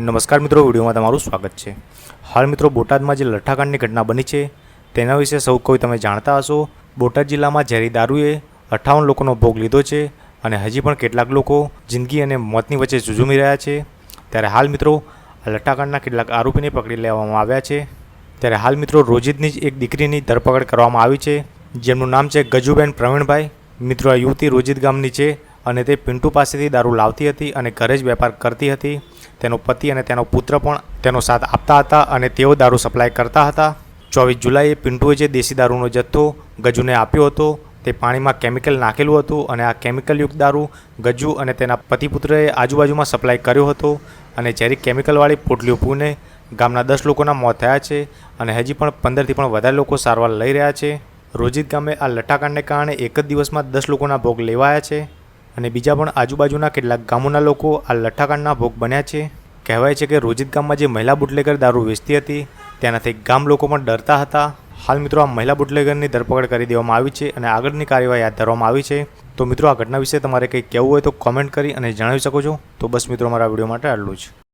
નમસ્કાર મિત્રો, વિડીયોમાં તમારું સ્વાગત છે. હાલ મિત્રો, બોટાદમાં જે લઠ્ઠાકાંડની ઘટના બની છે, તેના વિશે સૌ કોઈ તમે જાણતા હશો. બોટાદ જિલ્લામાં ઝેરી દારૂએ અઠ્ઠાવન લોકોનો ભોગ લીધો છે અને હજી પણ કેટલાક લોકો જિંદગી અને મોતની વચ્ચે ઝૂઝુમી રહ્યા છે. ત્યારે હાલ મિત્રો લઠ્ઠાકાંડના કેટલાક આરોપીને પકડી લેવામાં આવ્યા છે. ત્યારે હાલ મિત્રો, રોજિદની જ એક દીકરીની ધરપકડ કરવામાં આવી છે. જેમનું નામ છે ગજુબેન પ્રવીણભાઈ. મિત્રો, આ યુવતી રોજિદ ગામની છે. અને તે પિન્ટુ પાસેથી દારૂ લાવતી હતી અને ઘરે જ વેપાર કરતી હતી. તેનો પતિ અને તેનો પુત્ર પણ તેનો સાથ આપતા હતા અને તેઓ દારૂ સપ્લાય કરતા હતા. ચોવીસ જુલાઈએ પિન્ટુએ જે દેશી દારૂનો જથ્થો ગજુને આપ્યો હતો, તે પાણીમાં કેમિકલ નાખેલું હતું અને આ કેમિકલયુક્ત દારૂ ગજુ અને તેના પતિ પુત્રએ આજુબાજુમાં સપ્લાય કર્યો હતો અને ઝેરી કેમિકલવાળી પોટલીઓ પૂને ગામના દસ લોકોના મોત થયા છે અને હજી પણ પંદરથી પણ વધારે લોકો સારવાર લઈ રહ્યા છે. રોજિત ગામે આ લટ્ટાકાંડને કારણે એક જ દિવસમાં દસ લોકોના ભોગ લેવાયા છે. અને બીજા પણ આજુબાજુના કેટલાક ગામોના લોકો આ લઠ્ઠાકાંડના ભોગ બન્યા છે. કહેવાય છે કે રોજિત ગામમાં જે મહિલા બુટલેગર દારૂ વેચતી હતી, તેનાથી ગામ લોકો પણ ડરતા હતા. હાલ મિત્રો આ મહિલા બુટલેગરની ધરપકડ કરી દેવામાં આવી છે અને આગળની કાર્યવાહી હાથ ધરવામાં આવી છે. તો મિત્રો આ ઘટના વિશે તમારે કંઈ કહેવું હોય તો કોમેન્ટ કરી અને જણાવી શકો છો. તો બસ મિત્રો, મારા વીડિયો માટે આટલું જ.